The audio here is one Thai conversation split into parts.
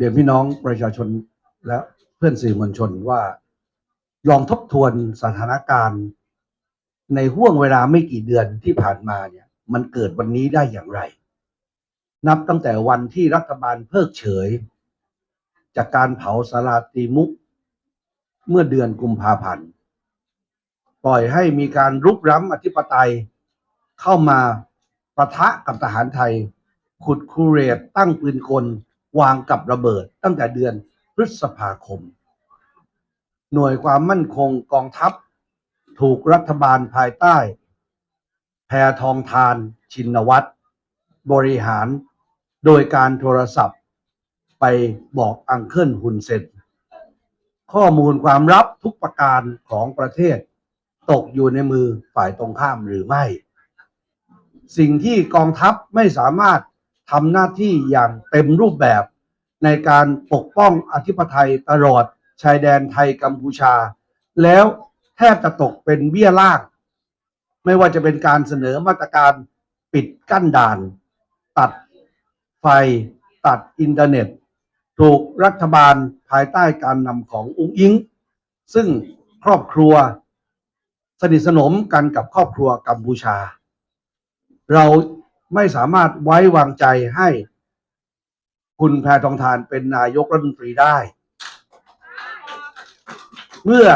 เรียนพี่น้องประชาชนและเพื่อนสื่อมวลชนว่าลองทบทวนสถานการณ์ ในห่วงเวลาไม่กี่เดือนที่ผ่านมาเนี่ย มันเกิดวันนี้ได้อย่างไร นับตั้งแต่วันที่รัฐบาลเพิกเฉย จากการเผาสาราตีมุก เมื่อเดือนกุมภาพันธ์ปล่อยให้มีการรุกร้ำอธิปไตย เข้ามาประทะกับทหารไทย ขุดคูเรตตั้งปืนกล วางกับระเบิดตั้งแต่เดือนพฤษภาคม หน่วยความมั่นคงกองทัพ ถูกรัฐบาลภายใต้ แพทองทานชินวัตรบริหารโดยการโทรศัพท์ ไปบอกอังเคิลฮุนเซนข้อมูลความลับทุกประการของประเทศ ตกอยู่ในมือฝ่ายตรงข้ามหรือไม่ สิ่งที่กองทัพไม่สามารถ ทำหน้าที่อย่างเต็มรูปแบบ ในการปกป้องอธิปไตยตลอดชายแดนไทยกัมพูชา แล้วแทบจะตกเป็นเบี้ยล่าง ไม่ว่าจะเป็นการเสนอมาตรการปิดกั้นด่าน ตัดไฟ ตัดอินเทอร์เน็ต ถูกรัฐบาลภายใต้การนำของอุ้งอิง ซึ่งครอบครัว สนิทสนมกันกับครอบครัวกัมพูชา เรา ไม่สามารถไว้วางใจให้ คุณแพทองทานเป็นนายกรัฐมนตรีได้ เมื่อ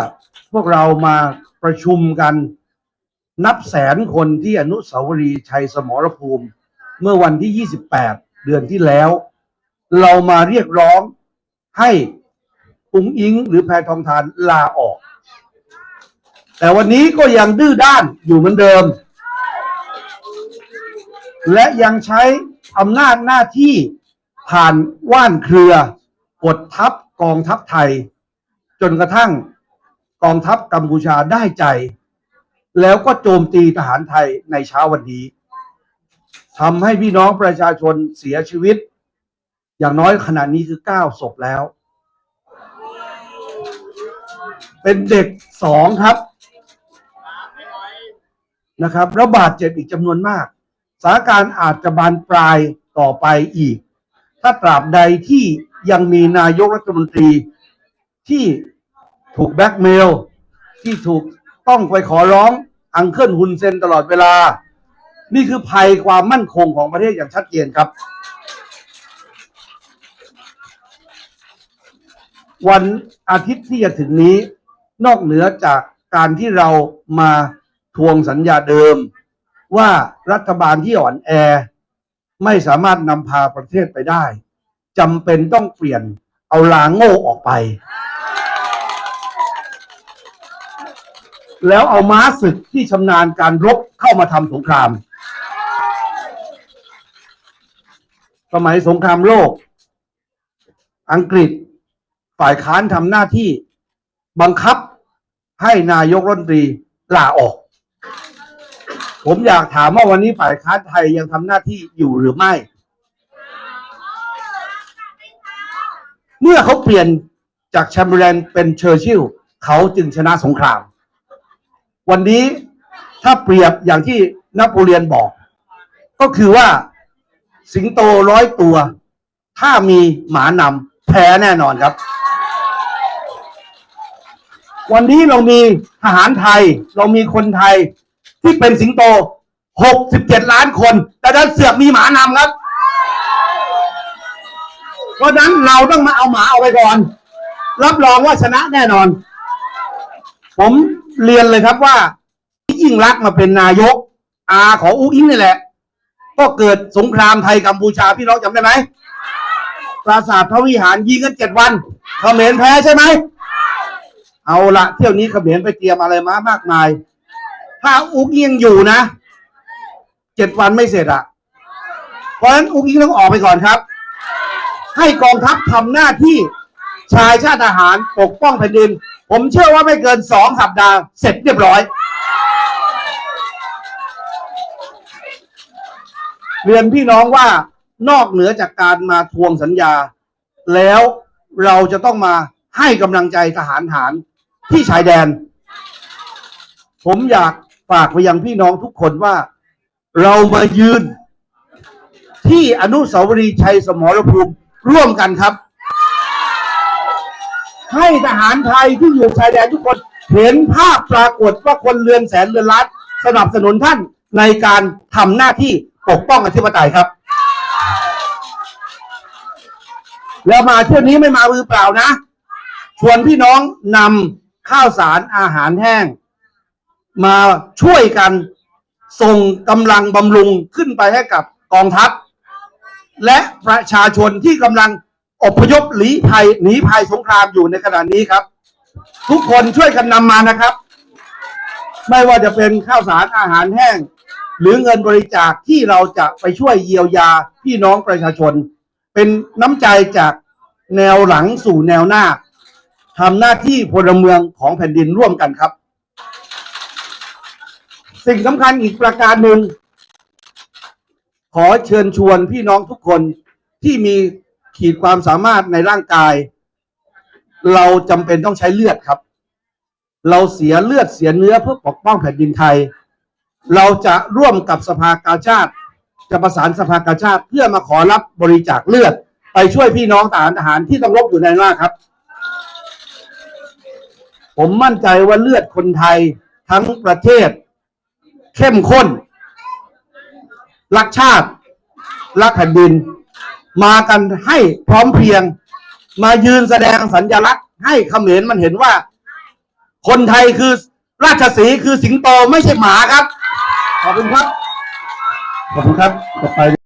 พวกเรามาประชุมกันนับแสนคนที่อนุสาวรีย์ชัยสมรภูมิ เมื่อวันที่ 28 เดือนที่แล้ว เรามาเรียกร้องให้อุงอิงหรือแพทองทานลาออก แต่วันนี้ก็ยังดื้อด้านอยู่เหมือนเดิม และยังใช้อำนาจหน้าที่ผ่านว่านเครือกดทัพกองทัพไทย จนกระทั่งกองทัพกัมพูชาได้ใจ แล้วก็โจมตีทหารไทยในเช้าวันนี้ทำให้พี่น้องประชาชนเสียชีวิต อย่างน้อยขณะนี้คือเก้าศพแล้ว เป็นเด็กสองครับนะครับแล้วบาดเจ็บอีกจำนวนมาก สถานการณ์อาจจะบานปลายต่อไปอีก ถ้าตราบใดที่ยังมีนายกรัฐมนตรีที่ถูกแบ็กเมล ที่ถูกต้องไปขอร้องอังเคิลฮุนเซนตลอดเวลา นี่คือภัยความมั่นคงของประเทศอย่างชัดเจนครับ วันอาทิตย์ที่จะถึงนี้ นอกเหนือจากการที่เรามาทวงสัญญาเดิม ว่ารัฐบาลที่อ่อนแอ ไม่สามารถนำพาประเทศไปได้จำเป็นต้องเปลี่ยนเอาลางโง่ออกไป แล้วเอาม้าศึกที่ชำนาญการรบเข้ามาทำสงคราม สมัยสงครามโลก อังกฤษฝ่ายค้านทำหน้าที่บังคับให้นายกรัฐมนตรีลาออก ผมอยากถามว่าวันนี้ฝ่ายค้านไทยยังทำหน้าที่อยู่หรือไม่ เมื่อเขาเปลี่ยนจากแชมเบอร์แลนเป็นเชอร์ชิลลเขาจึงชนะสงคราม วันนี้ถ้าเปรียบอย่างที่นโปเลียนบอก ก็คือว่าสิงโตร้อยตัว ถ้ามีหมานำแพ้แน่นอนครับ วันนี้เรามีทหารไทย เรามีคนไทย ที่เป็นสิงโต 67 ล้านคน แต่ดันเสือกมีหมานำครับ เพราะฉะนั้นเราต้องมาเอาหมาเอาไปก่อน รับรองว่าชนะแน่นอน ผมเรียนเลยครับว่ายิ่งรักษณ์มาเป็นนายก อาของอุ้งอิงนี่แหละ ก็เกิดสงครามไทยกัมพูชาพี่น้องจำได้ไหมปราสาทพระวิหารยิงกันเจ็ดวันเขมรแพ้ใช่ไหม เอาละเที่ยวนี้เขมรไปเตรียมอะไรมามากมาย ถ้าอุ้งอิงยังอยู่นะเจ็ดวันไม่เสร็จอะเพราะฉะนั้นอุ้งอิงต้องออกไปก่อนครับ ให้กองทัพทำหน้าที่ชายชาติทหารปกป้องแผ่นดิน ผมเชื่อว่าไม่เกินสองสัปดาห์เสร็จเรียบร้อย เรียนพี่น้องว่านอกเหนือจากการมาทวงสัญญา แล้วเราจะต้องมาให้กำลังใจทหารฐานที่ชายแดน ผมอยาก ฝากไปยังพี่น้องทุกคนว่า เรามายืน ที่อนุสาวรีย์ชัยสมรภูมิร่วมกันครับ ให้ทหารไทยที่อยู่ชายแดนทุกคนเห็นภาพปรากฏว่าคนเรือนแสนเรือนล้านสนับสนุนท่านในการทำหน้าที่ปกป้องอธิปไตยครับ แล้วมาเที่ยวนี้ไม่มามือเปล่านะ ชวนพี่น้องนำข้าวสารอาหารแห้ง มาช่วยกันส่งกำลังบำรุงขึ้นไปให้กับกองทัพ และประชาชนที่กำลังอพยพหลีภัยหนีภัยสงครามอยู่ในขณะนี้ครับ ทุกคนช่วยกันนำมานะครับ ไม่ว่าจะเป็นข้าวสารอาหารแห้ง หรือเงินบริจาคที่เราจะไปช่วยเยียวยาพี่น้องประชาชน เป็นน้ำใจจากแนวหลังสู่แนวหน้าทำหน้าที่พลเมืองของแผ่นดินร่วมกันครับ สิ่งสำคัญอีกประการหนึ่ง ขอเชิญชวนพี่น้องทุกคนที่มีขีดความสามารถในร่างกาย เราจำเป็นต้องใช้เลือดครับ เราเสียเลือดเสียเนื้อเพื่อปกป้องแผ่นดินไทย เราจะร่วมกับสภากาชาติ จะประสานสภากาชาติเพื่อมาขอรับบริจาคเลือด ไปช่วยพี่น้องทหารทหารที่ต้องรบอยู่ในหน้าครับ ผมมั่นใจว่าเลือดคนไทยทั้งประเทศ เข้มข้น รักชาติ รักแผ่นดิน มากันให้พร้อมเพรียง มายืนแสดงสัญลักษณ์ให้เขมรมันเห็นว่า คนไทยคือราชสีคือสิงโตไม่ใช่หมาครับ ขอบคุณครับ ขอบคุณครับต่อไป